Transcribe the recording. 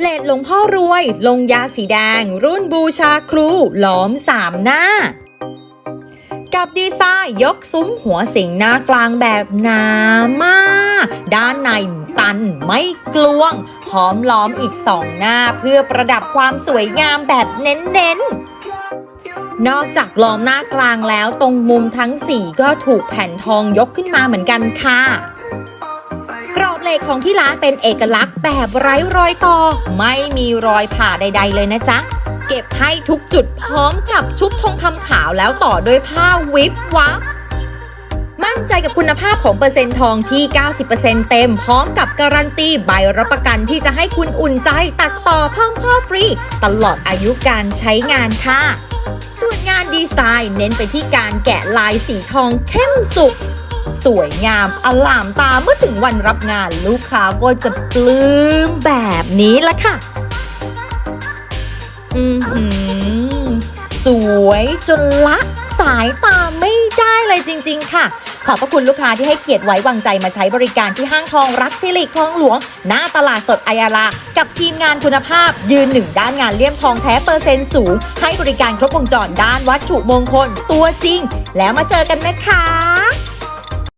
เลดหลวงพ่อรวย ลงยาสีแดง รุ่นบูชาครู หลอมสามหน้า กับดีไซน์ยกซุ้มหัวสิงหน้ากลางแบบหนามาก ด้านในตันไม่กลวงพร้อมล้อมอีกสองหน้าเพื่อประดับความสวยงามแบบเน้นๆนอกจากล้อมหน้ากลางแล้วตรงมุมทั้งสี่ก็ถูกแผ่นทองยกขึ้นมาเหมือนกันค่ะ เหล็กของที่ร้านเป็นเอกลักษณ์แบบไร้รอยต่อ ไม่มีรอยผ่าใด ๆ เลยนะจ๊ะ เก็บให้ทุกจุดพร้อมกับชุบทองคำขาวแล้วต่อด้วยผ้าวิบวับมั่นใจกับคุณภาพของเปอร์เซ็นต์ทองที่ 90%เต็มพร้อมกับการันตีใบรับประกันที่จะให้คุณอุ่นใจตัดต่อเพิ่มข้อฟรี ตลอดอายุการใช้งานค่ะ ส่วนงานดีไซน์เน้นไปที่การแกะลายสีทองเข้มสุก สวยงามอลามตาเมื่อถึงวันรับงานลูกค้าก็จะปลื้มแบบนี้ละค่ะ อือหือ สวยจนละสายตาไม่ได้เลยจริง ๆ ค่ะ ขอบพระคุณลูกค้าที่ให้เกียรติไว้วางใจมาใช้บริการที่ห้างทองรักสิริคลองหลวง หน้าตลาดสดอายาลา กับทีมงานคุณภาพ ยืนหนึ่งด้านงานเลี่ยมทองแท้เปอร์เซ็นต์สูง ให้บริการครบวงจรด้านวัตถุมงคล ตัวจริง แล้วมาเจอกันนะคะ